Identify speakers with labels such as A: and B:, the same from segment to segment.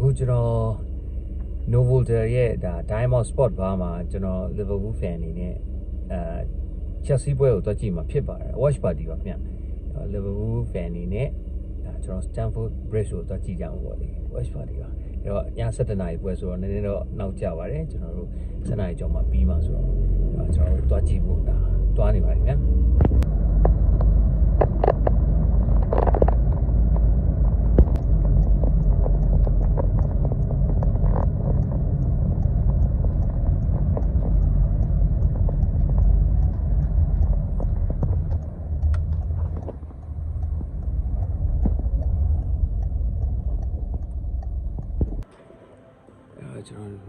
A: အခုကျွန်တော် Novotel ရဲ့ဒါ Diamond Sport Bar မှာကျွန်တော် Liverpool fan အနေနဲ့အဲ Chelsea ပွဲကိုတွက်ကြည့်မှာဖြစ်ပါတယ် watch party ပါခင်ဗျ Liverpool fan အနေနဲ့ဒါကျွန်တော် Stamford Bridge ကိုတွက်ကြည့်ကြမှာပေါ့လေ watch party ပါအဲ့တော့ည7:00နာရီပွဲဆိုတော့နည်းနည်းတော့နောက်ကျပါတယ်ကျွန်တော်တို့7:00နာရီကျော်မှပြီးမှဆိုတော့အဲကျွန်တော်တို့တွက်ကြည့်ဖို့ဒါတွားနေပါတယ်ခင်ဗျ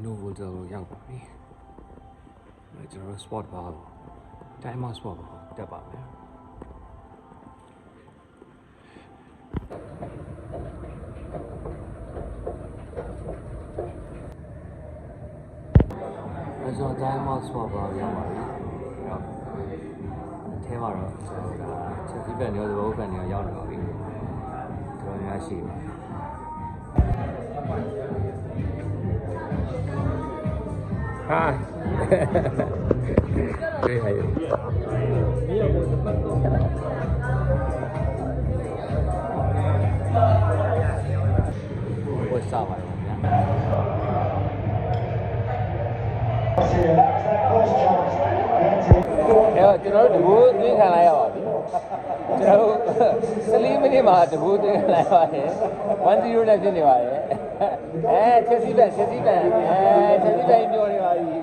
A: အဲကျွန်တော် Novotel ကိုရောက်ပါပြီအဲကျွန်တော် sport bar ကို Diamond sport bar ကိုတက်ပါမယ်အဲကျွန်တော် Diamond sport bar ကိုရောက်ပါပြီအဲ့တော့အထဲမှာတော့ကျွန်တော်ဒါ Chelsea fan တွေရော Liverpool fan တွေရောရောက်နေပါပြီတော်တော်များရှိပါ Hi. Hey, how you? What's up, ပါရောဗျာအဲ့တော့ကျွန်တော်တို့တဘူသွင်းခံလိုက်ရပါပြီကျွန်တော်တို့14မိ နစ်မှာတဘူသွင်းခံလိုက်ပါတယ်1-0နဲ့ဖြစ်နေပါတယ်အဲချက်စီးပန်ချက်စီးပန်အဲချက်စီးပန်ပြောနေပါပြီ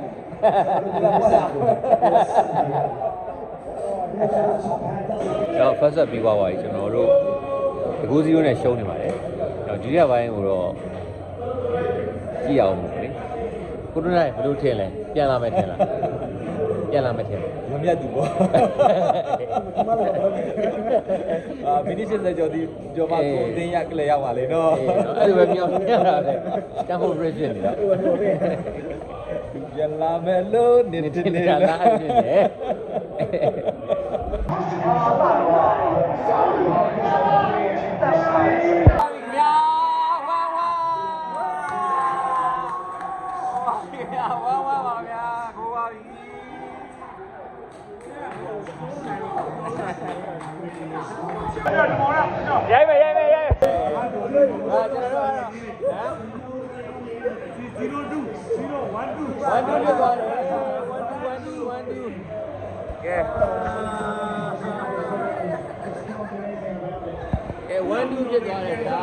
A: တော့ first up ပြီးသွားပါပြီကျွန်တော်တို့တကူ0နဲ့ရှုံးနေပါတယ်တော့ဒုတိယပိုင်းကိုတော့ကြည့်အောင်မို့လေကိုတို့နိုင်ဘယ်လိုထင်လဲပြန်လာမယ်ထင်လား ပြန်လာမယ်ထင်လား
B: မမြတ်သူပေါ့အာမိနစ်80ကျော်ဒီကျော်မကိုအတင်းရကလေးရောက်ပါလေနော်
A: အေးနော်အဲ့လိုပဲမြောက်နေတာပဲတန်ဖိုး bridge ဖြစ်နေတာ
B: ပြန်လာမယ်လို့နေ
A: နေ
B: နေ
A: တင်
B: နေ
A: နေ ရိုက်မယ်ရိုက်မယ်ရိုက်မယ်ဟာကျွန်တော်တို့ကတော့ဟမ် one two ပြသွားတယ် one two one two one two ကဲကဲ one two ပြသွားတယ်ဒါ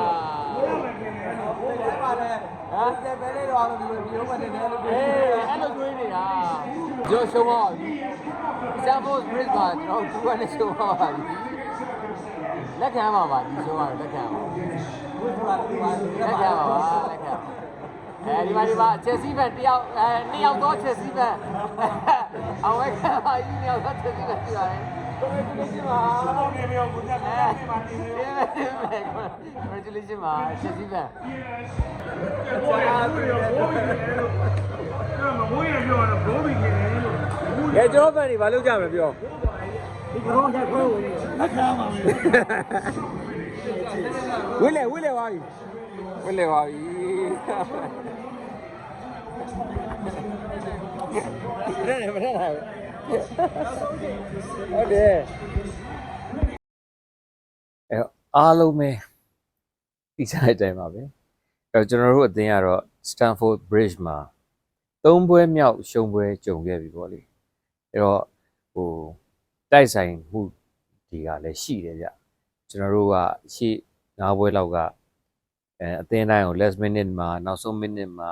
A: ဟာတဲ့ပဲလေးတော့ဒီလိုမျိုးမနေနဲ့လို့အေးအဲ့လိုတွေးနေတာကြောရှုံးပါပြီဆမ်ဖို့ bridge မှာကျွန်တော်သူကလည်းရှုံးပါပါပြီ လက်ခံပါပါဒီရှုံးရတယ်လက်ခံပါလက်ခံပါပါလက်ခံပါအဲဒီမှာဒီမှာချက်စီးဘက်တယောက်အဲနှစ်ယောက်တော့ချက်စီးဘက်အောင်ဝဲခံပါယူနှစ်ယောက်တော့ချက်စီးဘက်ပြရတယ်ကိုယ်ကဒီလိုပါဘောနေမြောကိုညက်နေပါနေတယ် Congratulations ပါချက်စီးဘက်ကဲကျွန်တော်ဖန်တွေဘာလုပ်ကြမလဲပြော ဒီကောင်ကခွဲဝင်လက်ခံပါမယ်ဝိလေဝိလေပါပြီဝိလေပါပြီရဲရဲမရနိုင်ဟုတ်တယ်အဲအားလုံးပဲဒီစားတဲ့အတိုင်းပါပဲအဲကျွန်တော်တို့အသင်းကတော့ Stanford Bridge မှာသုံးပွဲမြောက်ရှုံးပွဲကြုံခဲ့ပြီပေါ့လေအဲ့တော့ဟို တိုက်ဆိုင်မှုဒီကလည်းရှိတယ်ဗျကျွန်တော်တို့ကရှေ့၅ပွဲလောက်ကအဲအသင်းတိုင်းကို last minute မှာနောက်ဆုံး minute မှာ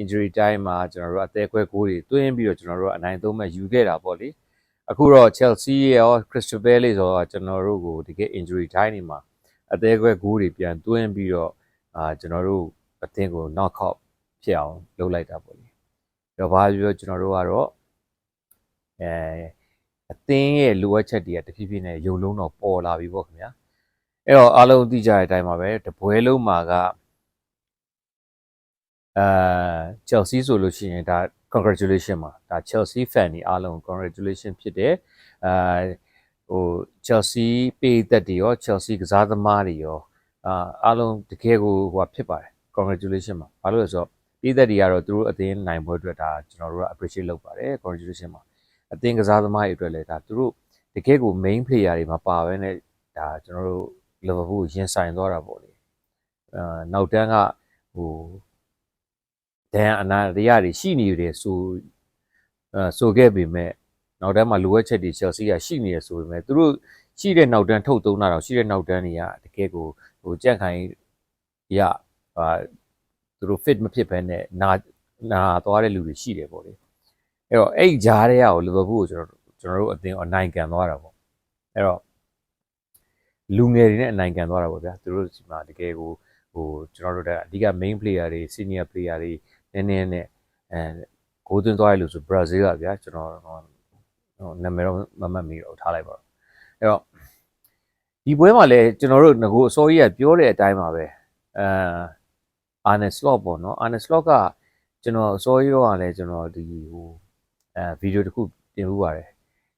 A: injury time မှာကျွန်တော်တို့အသေးခွဲဂိုးတွေတွင်းပြီးတော့ကျွန်တော်တို့အနိုင်သုံးမဲ့ယူခဲ့တာပေါ့လေအခုတော့ Chelsea ရော Crystal Palace ရောကျွန်တော်တို့ကိုတကယ် injury time တွေမှာအသေးခွဲဂိုးတွေပြန်တွင်းပြီးတော့အာကျွန်တော်တို့အသင်းကို knock out ဖြစ်အောင်လုပ်လိုက်တာပေါ့လေတော့ဘာပြောကျွန်တော်တို့ကတော့အဲ အသင်းရဲ့လိုအပ်ချက်တွေကတဖြည်းဖြည်းနဲ့ယုံလုံးတော့ပေါ်လာပြီပေါ့ခင်ဗျာအဲ့တော့အားလုံးသိကြတဲ့အတိုင်းပါပဲတပွဲလုံးမှာကအာ Chelsea ဆိုလို့ရှိရင်ဒါ congratulation ပါဒါ Chelsea fan တွေအားလုံး congratulation ဖြစ်တယ်အာဟို Chelsea ပေးသက်တွေရော Chelsea ကစားသမားတွေရောအာအားလုံးတကယ်ကိုဟိုဖြစ်ပါတယ် congratulation ပါဘာလို့လဲဆိုတော့ပြည်သက်တွေကတော့သူတို့အသင်းနိုင်ပွဲအတွက်ဒါကျွန်တော်တို့က appreciate လုပ်ပါတယ် congratulation ပါ အသင်းကစားသမားတွေအတွက်လည်းဒါသူတို့တကယ့်ကို main player တွေမှာပါပဲနဲ့ဒါကျွန်တော်တို့ Liverpool ကိုရင်ဆိုင်သွားတာပေါ့လေအာနောက်တန်းကဟိုဒန်အနာရရတွေရှိနေတယ်ဆိုအဲဆိုခဲ့ပေမဲ့နောက်တန်းမှာလိုအပ်ချက်တွေ Chelsea ကရှိနေရဆိုပေမဲ့သူတို့ရှိတဲ့နောက်တန်းထုတ်သုံးတာတော့ရှိတဲ့နောက်တန်းတွေကတကယ့်ကိုဟိုကြက်ခိုင်ရအာသူတို့ fit မဖြစ်ဘဲနဲ့နာနာသွားတဲ့လူတွေရှိတယ်ပေါ့လေ အဲ့တော့အဲ့ဒီဂျားတွေကကို Liverpool ကိုကျွန်တော်ကျွန်တော်တို့အသင်းအနိုင်ကန်သွားတာပေါ့အဲ့တော့လူငယ်တွေနဲ့အနိုင်ကန်သွားတာပေါ့ဗျာသူတို့ဒီမှာတကယ်ကိုဟိုကျွန်တော်တို့ကအဓိက main player တွေ senior player တွေနည်းနည်းနဲ့အဲဂိုးသွင်းသွားရလို့ဆို Brazil ကဗျာကျွန်တော်ဟိုနာမည်တော့မမှတ်မိတော့ထားလိုက်ပါတော့အဲ့တော့ဒီပွဲမှာလည်းကျွန်တော်တို့ငကိုအစောကြီးကပြောတဲ့အတိုင်းပါပဲအဲအာနယ်စလော့ပေါ့နော်အာနယ်စလော့ကကျွန်တော်အစောကြီးတော့ကလည်းကျွန်တော်ဒီဟို အဲဗီဒီယိုတစ်ခုတင်ပြပါတယ်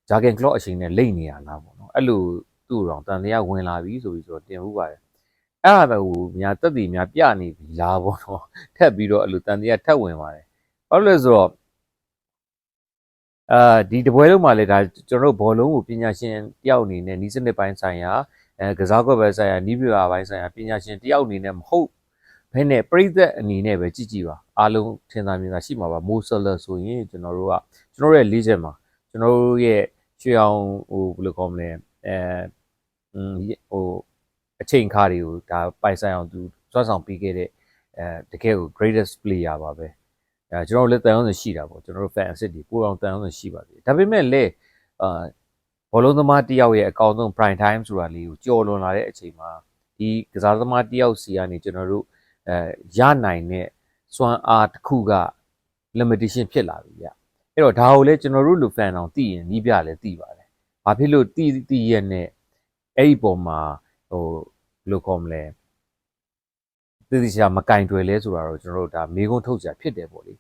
A: ဂျာဂန်ကလော့အချိန်နဲ့လိမ့်နေရလားပေါ့နော်အဲ့လိုသူ့တော်တန်တရားဝင်လာပြီဆိုပြီးဆိုတော့တင်ပြပါတယ်အဲ့ဒါပဲဟိုများတက်တည်များပြနေပြီလားပေါ့နော်ထက်ပြီးတော့အဲ့လိုတန်တရားထက်ဝင်ပါတယ်ဘာလို့လဲဆိုတော့အာဒီတပွဲလုံးမှာလည်းဒါကျွန်တော်တို့ဘောလုံးကိုပညာရှင်တယောက်အနေနဲ့နီးစနစ်ပိုင်းဆိုင်ရာအဲကစားကွက်ပဲဆိုင်ရာနီးပြပါပိုင်းဆိုင်ရာပညာရှင်တယောက်အနေနဲ့မဟုတ် ဘဲနဲ့ပြိသက်အနေနဲ့ပဲကြည့်ကြည့်ပါအားလုံးထင်သာမြင်သာရှိမှာပါမိုးဆလဆိုရင်ကျွန်တော်တို့ကကျွန်တော်တို့ရဲ့လေးချက်မှာကျွန်တော်တို့ရဲ့ရွှေအောင်ဟိုဘယ်လိုခေါ်မလဲအဲอืมဟိုအချိန်ခါတွေကိုဒါပိုင်ဆိုင်အောင်သူစွမ်းဆောင်ပေးခဲ့တဲ့အဲတကယ်ကို greatest player ပါပဲအဲကျွန်တော်တို့လည်းတန်အောင်ရှိတာပေါ့ကျွန်တော်တို့ fan အစ်စ်တွေပိုအောင်တန်အောင်ရှိပါသေးတယ်ဒါပေမဲ့လည်းအာဘောလုံးသမားတယောက်ရဲ့အကောင့်ဆုံး prime time ဆိုတာလေးကိုကြော်လွန်လာတဲ့အချိန်မှာဒီကစားသမားတယောက်စီကနေကျွန်တော်တို့ အဲရနိုင်တဲ့စွမ်းအားတစ်ခုက limitation ဖြစ်လာပြီဗျအဲ့တော့ဒါကိုလည်းကျွန်တော်တို့လူ fan အောင်သိရင်နီးပြလည်းသိပါတယ်ဘာဖြစ်လို့သိသိရဲ့နဲ့အဲ့ဒီပုံမှာဟိုဘယ်လိုခေါ်မလဲသိသိချာမကင်တွယ်လဲဆိုတာတော့ကျွန်တော်တို့ဒါမေးခွန်းထုတ်ကြဖြစ်တယ်ပေါ့လေ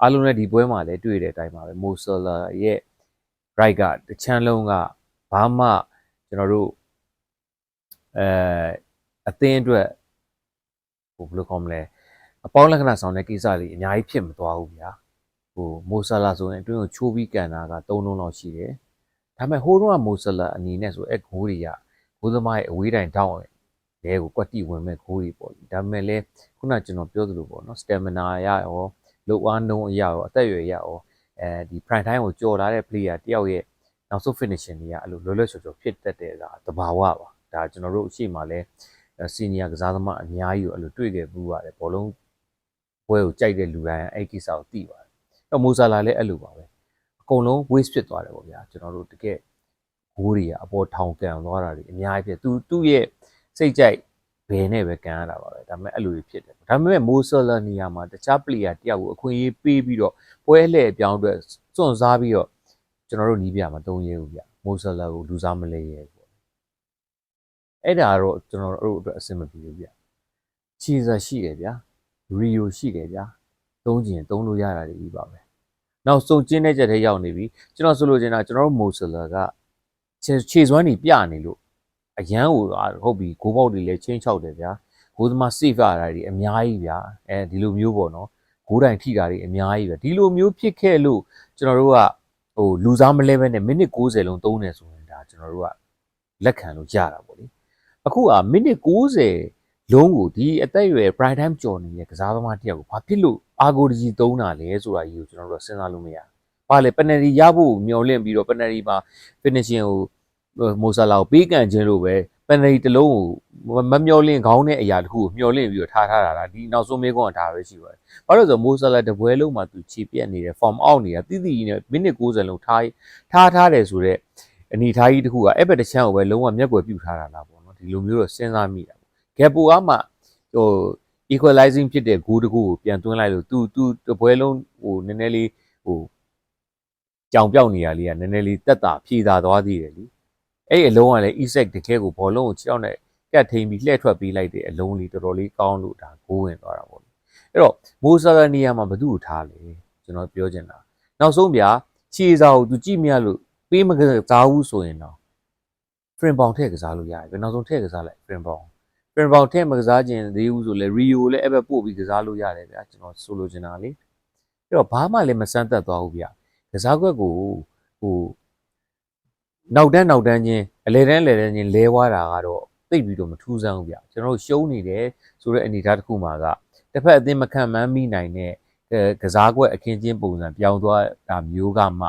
A: အားလုံးလည်းဒီပွဲမှာလည်းတွေ့တဲ့အတိုင်းပါပဲမိုဆာလာရဲ့ right ကတချမ်းလုံးကဘာမှကျွန်တော်တို့အဲအသင်းအတွက် ဟိုဘယ်လိုခေါ်မလဲအပေါင်းလက္ခဏာဆောင်တဲ့ကိစ္စတွေအများကြီးဖြစ်မသွားဘူးဗျာဟိုမိုဆာလာဆိုရင်အတွင်းကိုချိုးပြီးကန်တာက3လုံးလောက်ရှိတယ်ဒါပေမဲ့ဟိုးတော့ကမိုဆာလာအနေနဲ့ဆိုအဲ့ဂိုးတွေကဂိုးသမားရဲ့အဝေးတိုင်းတောင်းလဲကိုကွက်တီဝင်မဲ့ဂိုးတွေပေါ့ဒါပေမဲ့လည်းခုနကကျွန်တော်ပြောသလိုပေါ့နော်စတမနာရရောလုတ်အားနှုံးအရာရောအသက်အရွယ်ရရောအဲဒီ prime time ကိုကြော်လာတဲ့ player တယောက်ရဲ့နောက်ဆုံး finishing တွေကအဲ့လိုလွယ်လွယ်ချော်ချော်ဖြစ်တတ်တဲ့ကတဘာဝပါဒါကျွန်တော်တို့အရှိမလဲ senior ကစားသမားအများကြီးကိုအဲ့လိုတွေ့ခဲ့ဘူးပါတယ်ဘောလုံးပွဲကိုကြိုက်တဲ့လူတိုင်းအဲ့ကိစ္စကိုသိပါတယ်အဲ့မိုဆာလာလည်းအဲ့လိုပါပဲအကုန်လုံး waste ဖြစ်သွားတယ်ပေါ့ဗျာကျွန်တော်တို့တကယ်ဂိုးတွေကအပေါ်ထောင်ကန်သွားတာတွေအများကြီးဖြစ်သူသူ့ရဲ့စိတ်ကြိုက်ဘယ်နဲ့ပဲကန်ရတာပါပဲဒါပေမဲ့အဲ့လိုတွေဖြစ်တယ်ဒါပေမဲ့မိုဆာလာနေရာမှာတခြား player တယောက်ကိုအခွင့်အရေးပေးပြီးတော့ပွဲလှည့်အပြောင်းအတွက်စွန့်စားပြီးတော့ကျွန်တော်တို့နီးပြမှာတုံးရဲဘူးဗျမိုဆာလာကိုလူစားမလဲရဲပေါ့ အဲ့ဒါတော့ကျွန်တော်တို့အတွက်အဆင်မပြေဘူးဗျချီစာရှိတယ်ဗျာရီယိုရှိတယ်ဗျာသုံးကျင်သုံးလို့ရတာတွေကြီးပါပဲနောက်ဆုံးကျင်းတဲ့ချက်ထဲရောက်နေပြီကျွန်တော်ဆိုလိုချင်တာကျွန်တော်တို့မိုဆာလာကခြေခြေစွမ်းနေပြနေလို့အရန်ဟိုဟုတ်ပြီဂိုးပေါက်တွေလည်းချင်းချောက်တယ်ဗျာဂိုးသမား save ရတာတွေအများကြီးဗျာအဲဒီလိုမျိုးပေါ့နော်ဂိုးတိုင်ထိတာတွေအများကြီးပဲဒီလိုမျိုးဖြစ်ခဲ့လို့ကျွန်တော်တို့ကဟိုလူစားမလဲပဲနဲ့မိနစ်60လုံးသုံးတယ်ဆိုရင်ဒါကျွန်တော်တို့ကလက်ခံလို့ရတာပေါ့လေ အခုကမိနစ်60လုံးကိုဒီအသက်အရွယ် prime time ကြော်နေတဲ့ကစားသမားတယောက်ကိုဘာဖြစ်လို့အာဂိုဒီကြီးသုံးတာလဲဆိုတာကြီးကိုကျွန်တော်တို့စဉ်းစားလို့မရဘူးဘာလဲ penalty ရဖို့မျှော်လင့်ပြီးတော့ penalty မှာ finishing ကိုမိုဆာလာကိုပေးကန်ခြင်းလို့ပဲ penalty တစ်လုံးကိုမမျောလင့်ခေါင်းတဲ့အရာတစ်ခုကိုမျောလင့်ပြီးတော့ထားထားတာလားဒီနောက်ဆုံးမေးခွန်းကဒါပဲရှိပါတယ်။ဘာလို့လဲဆိုတော့မိုဆာလာတပွဲလုံးမှာသူခြေပြက်နေတယ် form out နေတာတိတိကြီးနဲ့မိနစ်60လုံးထားထားထားတယ်ဆိုတော့အနေထားကြီးတစ်ခုကအဲ့ဘက်တစ်ချမ်းကိုပဲလုံးဝမျက်ကွယ်ပြုတ်ထားတာလားပေါ့နော် ဒီလိုမျိုးတော့စဉ်းစားမိတာပေါ့။ gap ပိုအားမှဟို equalizing ဖြစ်တဲ့ goal တစ်ခုကိုပြန်သွင်းလိုက်လို့ तू तू တပွဲလုံးဟိုနည်းနည်းလေးဟိုကြောင်ပြောက်နေရလေးကနည်းနည်းလေးတက်တာဖြည်သာသွားသေးတယ်လीအဲ့အလုံးကလည်း Isaac တကယ်ကိုဘောလုံးကိုခြေထောက်နဲ့ကတ်ထိန်ပြီးလှည့်ထွက်ပေးလိုက်တဲ့အလုံးလေးတော်တော်လေးကောင်းလို့ဒါဂိုးဝင်သွားတာပေါ့အဲ့တော့မိုးဆာကနီယာမှာဘသူ့ကိုထားလဲကျွန်တော်ပြောချင်တာနောက်ဆုံးဗျာခြေစာကိုသူကြည့်မရလို့ပေးမကစားဘူးဆိုရင်တော့ frame bound ထည့်ကစားလို့ရတယ်နောက်ဆုံးထည့်ကစားလိုက် frame bound friend ပေါင်းထဲမကစားခြင်းသေးဘူးဆိုလဲ Rio လည်းအဲ့ဘက်ပို့ပြီးကစားလို့ရတယ်ဗျာကျွန်တော်ဆိုလိုချင်တာလေအဲ့တော့ဘာမှလည်းမစမ်းသက်သွားဘူးဗျာကစားကွက်ကိုဟိုနောက်တန်းနောက်တန်းချင်းအလဲတန်းအလဲတန်းချင်းလဲသွားတာကတော့သိပ်ပြီးတော့မထူးဆန်းဘူးဗျာကျွန်တော်တို့ရှုံးနေတယ်ဆိုတဲ့အနေအထားတစ်ခုမှာကတစ်ဖက်အသင်းမခံမှန်းမိနိုင်တဲ့အဲကစားကွက်အခင်းချင်းပုံစံပြောင်းသွားတာမျိုးကမှ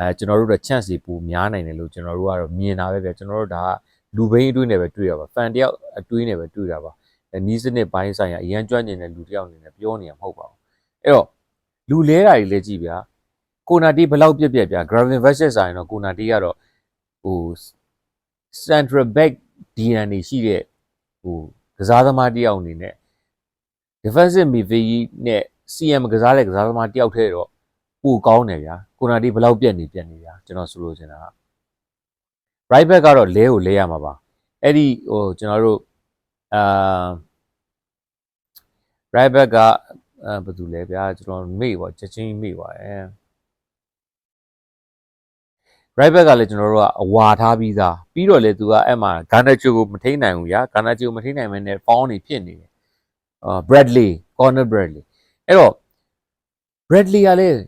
A: အဲကျွန်တော်တို့တော့ chance တွေပိုများနိုင်တယ်လို့ကျွန်တော်တို့ကတော့မြင်တာပဲဗျာကျွန်တော်တို့ဒါကလူဘိန်းအတွေးနဲ့ပဲတွေ့ရပါဖန်တယောက်အတွေးနဲ့ပဲတွေ့တာပါအဲနီးစနစ်ပိုင်းဆိုင်ရာအရန်ကျွမ်းကျင်တဲ့လူတစ်ယောက်အနေနဲ့ပြောနေရမဟုတ်ပါဘူးအဲ့တော့လူလဲတာတွေလည်းကြည့်ဗျာကိုနာတီဘယ်လောက်ပြက်ပြက်ဗျာ Gravin versus ဆိုင်တော့ကိုနာတီကတော့ဟို central back DNA ရှိတဲ့ဟိုကစားသမားတစ်ယောက်အနေနဲ့ defensive midfield နဲ့ CM ကစားတဲ့ကစားသမားတစ်ယောက်ထဲတော့ ပိုကောင်းတယ်ဗျာကိုနာတီဘယ်လောက်ပြက်နေပြက်နေဗျာကျွန်တော်ဆိုလိုချင်တာက right back ကတော့လဲကိုလဲရမှာပါအဲ့ဒီဟိုကျွန်တော်တို့အာ right back ကအဲဘာတူလဲဗျာကျွန်တော်မေ့ပါချက်ချင်းမေ့ပါအဲ right back ကလည်းကျွန်တော်တို့ကအဝါထားပြီးသားပြီးတော့လေသူကအဲ့မှာဂါနာချူကိုမထိန်နိုင်ဘူးဗျာဂါနာချူကိုမထိန်နိုင်မနဲ့ foul နေဖြစ်နေတယ်အာ Bradley corner Bradley အဲ့တော့ Bradley ကလည်း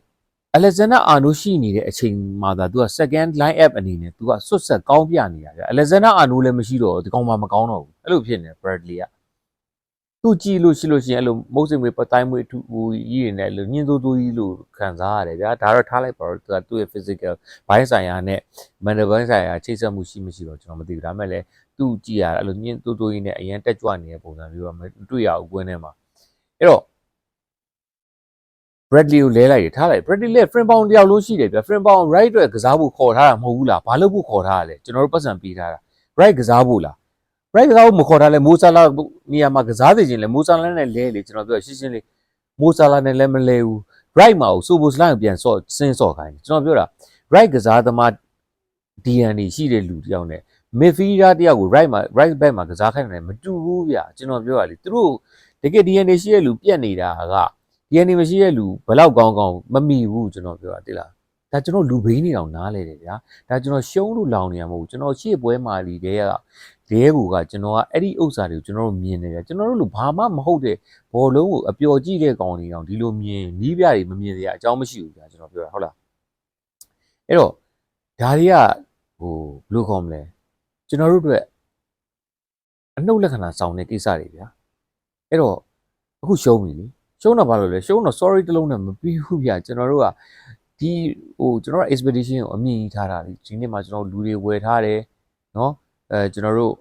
A: Alexander Arnold ရှိနေတဲ့အချိန်မှာသာသူက second line up အနေနဲ့သူကဆွတ်ဆက်ကောင်းပြနေတာဗျ Alexander Arnold လည်းမရှိတော့ဒီကောင်မှမကောင်းတော့ဘူးအဲ့လိုဖြစ်နေ Bradley ကသူကြည့်လို့ရှိလို့ရှိရင်အဲ့လိုမုတ်စိမ်မွေးပတိုင်းမွေးထူဟိုကြီးနေတယ်လို့ညှင်းသိုးသိုးကြီးလို့ခံစားရတယ်ဗျာဒါတော့ထားလိုက်ပါတော့သူကသူ့ရဲ့ physical ဘိုင်းဆိုင်ရာနဲ့ mental ဘိုင်းဆိုင်ရာချိတ်ဆက်မှုရှိမရှိတော့ကျွန်တော်မသိဘူးဒါပေမဲ့လည်းသူ့ကြည့်ရတာအဲ့လိုညှင်းသိုးသိုးကြီးနဲ့အရင်တက်ကြွနေတဲ့ပုံစံမျိုးကမတွေ့ရဘူးကွင်းထဲမှာအဲ့တော့ Bradley ကိုလဲလိုက်ရထားလိုက် Bradley လည်း frame bound တယောက်လုံးရှိတယ်ဗျ frame bound right အတွက်ကစားဖို့ခေါ်ထားတာမဟုတ်ဘူးလားဘာလို့ဖို့ခေါ်ထားရလဲကျွန်တော်တို့ပတ်စံပေးထားတာ right ကစားဖို့လား right ကစားဖို့မခေါ်ထားလဲမိုးဆာလာနေရာမှာကစားသိခြင်းလဲမိုးဆာလာနဲ့လဲလေကျွန်တော်ပြောရှင်းရှင်းလေးမိုးဆာလာနဲ့လည်းမလဲဘူး right မှာဆိုဘိုစလိုင်းကိုပြန်ဆော့စင်းဆော့ခိုင်းတယ်ကျွန်တော်ပြောတာ right ကစားသမား DNA ရှိတဲ့လူတယောက်နဲ့ midfielder တယောက်ကို right မှာ right back မှာကစားခိုင်းတယ်မတူဘူးဗျကျွန်တော်ပြောရလေသူတို့တကယ် DNA ရှိတဲ့လူပြက်နေတာက DNA မရှိတဲ့လူဘယ်လောက်ကောင်းကောင်းမမီဘူးကျွန်တော်ပြောတာတိလားဒါကျွန်တော်လူဘိန်းနေအောင်နားလဲတယ်ဗျာဒါကျွန်တော်ရှုံးလို့လောင်နေရမဟုတ်ဘူးကျွန်တော်ရှေ့ပွဲမှာလီတဲ့ကလဲကူကကျွန်တော်ကအဲ့ဒီဥစ္စာတွေကိုကျွန်တော်တို့မြင်နေတယ်ကျွန်တော်တို့လူဘာမှမဟုတ်တဲ့ဘောလုံးကိုအပျော်ကြည့်တဲ့ကောင်တွေအောင်ဒီလိုမြင်နီးပြတွေမမြင်စရာအကြောင်းမရှိဘူးဗျာကျွန်တော်ပြောတာဟုတ်လားအဲ့တော့ဒါတွေကဟိုဘယ်လိုခေါ်မလဲကျွန်တော်တို့အတွက်အနှုတ်လက္ခဏာဆောင်တဲ့ကိစ္စတွေဗျာအဲ့တော့အခုရှုံးပြီလေ ရှုံးတော့ဘာလို့လဲရှုံးတော့ sorry တလုံးနဲ့မပြီးဘူးဗျကျွန်တော်တို့ကဒီဟိုကျွန်တော်တို့ expedition ကိုအမြင်ကြီးထားတာလေဒီနေ့မှာကျွန်တော်လူတွေဝယ်ထားတယ်เนาะအဲကျွန်တော်တို့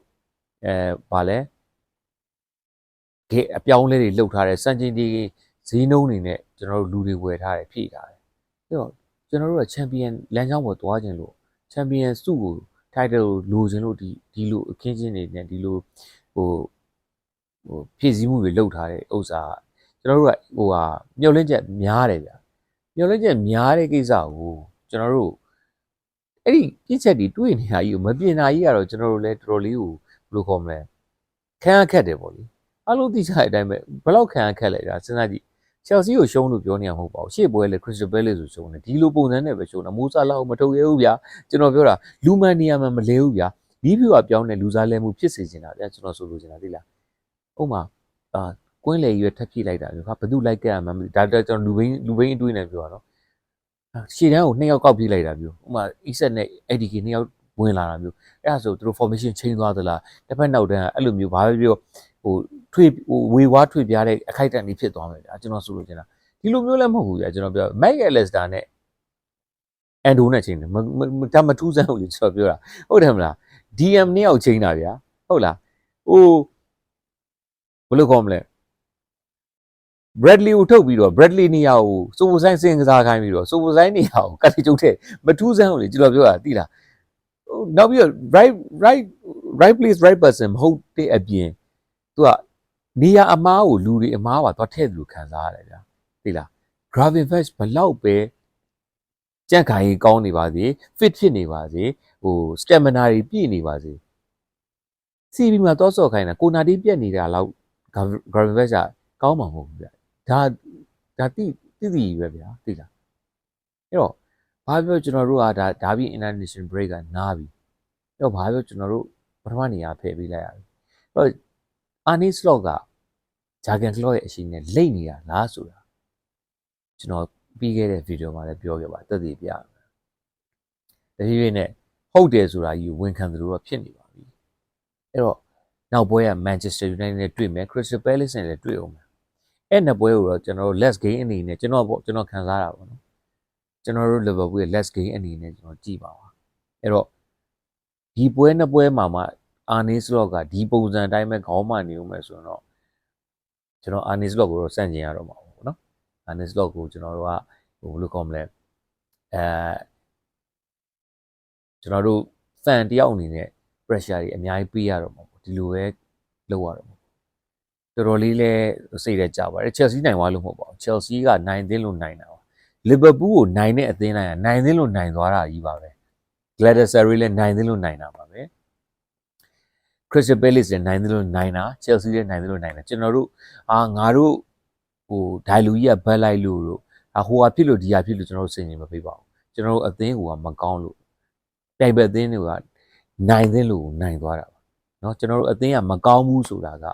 A: အဲဗာလဲဂေအပြောင်းလဲတွေလှုပ်ထားတယ်စံချိန်ဒီဈေးနှုန်းတွေနဲ့ကျွန်တော်တို့လူတွေဝယ်ထားတယ်ဖြည့်ထားတယ်အဲ့တော့ကျွန်တော်တို့က champion လမ်းကြောင်းပေါ်သွားခြင်းလို့ champion စုကို title လိုချင်လို့ဒီဒီလိုအခင်းချင်းတွေနဲ့ဒီလိုဟိုဟိုဖြည့်ဆည်းမှုတွေလုပ်ထားတဲ့ဥစ္စာ ကကျွန်တော်တို့ကဟိုဟာမျောလင့်ချက်များတယ်ဗျာမျောလင့်ချက်များတဲ့ကိစ္စကိုကျွန်တော်တို့အဲ့ဒီပြစ်ချက်တွေတွေ့နေတာကြီးကိုမပြင်တာကြီးကတော့ကျွန်တော်တို့လည်းတော်တော်လေးကိုဘယ်လိုခေါ်မလဲခံရခက်တယ်ပေါ့လေအလုံးသိချတဲ့အတိုင်းပဲဘယ်လောက်ခံရခက်လဲဒါစဉ်းစားကြည့်ချယ်ဆီကိုရှုံးလို့ပြောနေရမဟုတ်ပါဘူးရှေ့ပွဲလေခရစ်စတယ်ဘဲလေဆိုရှုံးတယ်ဒီလိုပုံစံနဲ့ပဲရှုံးတာမိုးစားလောက်မထုတ်ရဘူးဗျာကျွန်တော်ပြောတာလူမန်နီယာမှာမလဲဘူးဗျာလီးဖြူကပြောင်းတဲ့လူစားလဲမှုဖြစ်စေချင်တာဗျာကျွန်တော်ဆိုလိုချင်တာသိလားဥပမာအာ ကွင်းလေရွယ်ထပ်ပြစ်လိုက်တာမျိုးဟာဘယ်သူလိုက်ကရမှမသိဒါတော့ကျွန်တော်လူဘင်းလူဘင်းအတွေးနဲ့ပြောတာနော်ရှေ့တန်းကိုနှစ်ယောက်ကောက်ပြလိုက်တာမျိုးဥပမာ E7 နဲ့ ADK နှစ်ယောက်ဝင်လာတာမျိုးအဲ့ဒါဆိုသူတို့ formation change သွားသလားတစ်ဖက်နောက်တန်းကအဲ့လိုမျိုးဘာပဲပြောဟိုထွေဟိုဝေဝါးထွေပြားတဲ့အခိုက်အတန့်ကြီးဖြစ်သွားမယ်ဗျာကျွန်တော်ဆိုလို့ချင်တာဒီလိုမျိုးလည်းမဟုတ်ဘူးဗျာကျွန်တော်ပြော Mac Allister နဲ့ Ando နဲ့ချိန်တယ်မမဒါမထူးဆန်းဘူးလေကျွန်တော်ပြောတာဟုတ်တယ်မလား DM နှစ်ယောက်ချိန်တာဗျာဟုတ်လားဟိုဘယ်လိုခေါ်မလဲ Bradley ကိုထုတ်ပြီးတော့ Bradley နေရာကိုစိုးပဆိုင်စင်ကစားခိုင်းပြီးတော့စိုးပဆိုင်နေရာကိုကတိကျုပ်တဲ့မထူးဆန်းဘူးလေကျွန်တော်ပြောတာသိလားဟိုနောက်ပြီးတော့ right right right place right person မဟုတ်တဲ့အပြင်သူကနေရာအမားကိုလူတွေအမားပါသွားထည့်သူခံစားရတယ်ဗျာသိလား Gravin Fest ဘလောက်ပဲကြန့်ခိုင်ကောင်းနေပါစေ fit ဖြစ်နေပါစေဟို stamina တွေပြည့်နေပါစေ CB မှာတော့ဆော့ခိုင်းတာကိုနာတီပြက်နေတာလောက် Gravin Fest ကကောင်းမှာမဟုတ်ဘူးဗျာ ဒါဒါတိတိတိပဲဗျာသိလားအဲ့တော့ဘာပြောကျွန်တော်တို့ကဒါဒါပြီး international break ကနားပြီအဲ့တော့ဘာပြောကျွန်တော်တို့ပထမနေရာဖယ်ပေးလိုက်ရပြီအဲ့တော့အာနီစလော့ကဂျာဂန်ကလော့ရဲ့အရှိန်နဲ့လိမ့်နေတာလားဆိုတာကျွန်တော်ပြီးခဲ့တဲ့ဗီဒီယိုမှာလည်းပြောခဲ့ပါတက်တည်ပြရမယ်။တဖြည်းဖြည်းနဲ့ဟုတ်တယ်ဆိုတာကြီးဝန်ခံသလိုတော့ဖြစ်နေပါပြီ။အဲ့တော့နောက်ပွဲက Manchester United နဲ့တွေ့မယ် Crystal Palace နဲ့လည်းတွေ့အောင်မယ်။ အဲ့နှစ်ပွဲကိုတော့ကျွန်တော်တို့ less game အနေနဲ့ကျွန်တော်ပေါ့ကျွန်တော်ခံစားတာပေါ့နော်။ကျွန်တော်တို့ Liverpool ရဲ့ less game အနေနဲ့ကျွန်တော်ကြည့်ပါပါ။အဲ့တော့ဒီပွဲနှစ်ပွဲမှာမှအာနီစလော့ကဒီပုံစံအတိုင်းပဲခေါင်းမှနေဦးမယ်ဆိုရင်တော့ကျွန်တော်အာနီစလော့ကိုတော့စန့်ကျင်ရတော့မှာပေါ့နော်။အာနီစလော့ကိုကျွန်တော်တို့ကဟိုဘယ်လိုကောမလဲအဲကျွန်တော်တို့ fan တယောက်အနေနဲ့ pressure တွေအများကြီးပေးရတော့မှာပေါ့ဒီလိုပဲလုပ်ရတော့မှာ တော်တော်လေးလဲစိတ်ထဲကြပါတယ် Chelsea နိုင်သွားလို့မဟုတ်ပါဘူး Chelsea ကနိုင်သင်းလို့နိုင်တာပါ Liverpool ကိုနိုင်တဲ့အသင်းတိုင်းကနိုင်သင်းလို့နိုင်သွားတာကြီးပါပဲ Galatasaray လည်းနိုင်သင်းလို့နိုင်တာပါပဲ Crystal Palace လည်းနိုင်သင်းလို့နိုင်တာ Chelsea လည်းနိုင်သင်းလို့နိုင်တာကျွန်တော်တို့အာငါတို့ဟိုဒိုင်လူကြီးကဘက်လိုက်လို့တို့အာဟိုဟာဖြစ်လို့ဒီဟာဖြစ်လို့ကျွန်တော်တို့စိတ်ညစ်မပေးပါဘူးကျွန်တော်တို့အသင်းကမကောင်းလို့ပြိုင်ဘက်အသင်းတွေကနိုင်သင်းလို့နိုင်သွားတာပါเนาะကျွန်တော်တို့အသင်းကမကောင်းဘူးဆိုတာက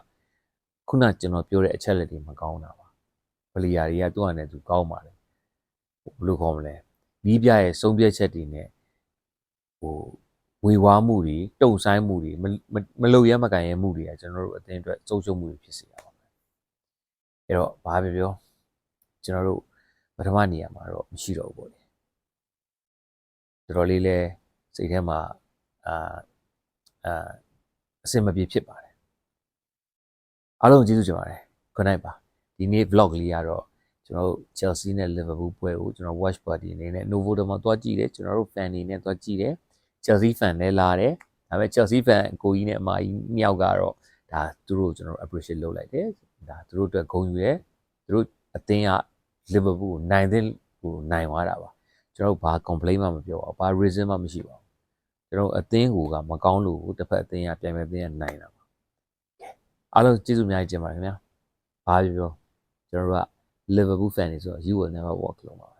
A: ခုနကျွန်တော်ပြောတဲ့အချက်လက်တွေမကောင်းတာပါပလီယာတွေကသူ့အနေနဲ့သူကောင်းပါတယ်ဘယ်လိုခေါ်မလဲနီးပြရဲ့စုံပြက်ချက်တွေနဲ့ဟိုဝေဝါးမှုတွေတုံဆိုင်မှုတွေမမမလုံရဲမကန်ရဲမှုတွေကကျွန်တော်တို့အသင်းအတွက်စုံရှုံမှုတွေဖြစ်စေတာပါအဲ့တော့ဘာပဲပြောကျွန်တော်တို့ပထမနေရာမှာတော့မရှိတော့ဘူးပေါ့လေတော်တော်လေးလဲစိတ်ထဲမှာအာအာအစင်မပြေဖြစ်ပါတယ် အားလုံးကျေးဇူးတင်ပါတယ် good night ပါဒီနေ့ vlog လေးကတော့ကျွန်တော်တို့ Chelsea နဲ့ Liverpool ပွဲကိုကျွန်တော် watch party အနေနဲ့ Novo မှာသွားကြည့်တယ်ကျွန်တော်တို့ fan တွေနဲ့သွားကြည့်တယ် Chelsea fan လည်းလာတယ်ဒါပေမဲ့ Chelsea fan ကိုကြီးနဲ့အမကြီးနှစ်ယောက်ကတော့ဒါသူတို့ကိုကျွန်တော် appreciate လုပ်လိုက်တယ်ဒါသူတို့အတွက်ဂုဏ်ယူတယ်သူတို့အသင်းက Liverpool ကိုနိုင်တဲ့ကိုနိုင်သွားတာပါကျွန်တော်တို့ဘာ complain မှမပြောပါဘူးဘာ reason မှမရှိပါဘူးကျွန်တော်တို့အသင်းကိုကမကောင်းလို့တစ်ဖက်အသင်းကပြိုင်မဲ့အသင်းကနိုင်တာပါ အားလုံးကျေးဇူးအများကြီးတင်ပါတယ်ခင်ဗျာဘာပြောပြောကျွန်တော်တို့က Liverpool fan တွေဆိုတော့ you will never walk alone ပါ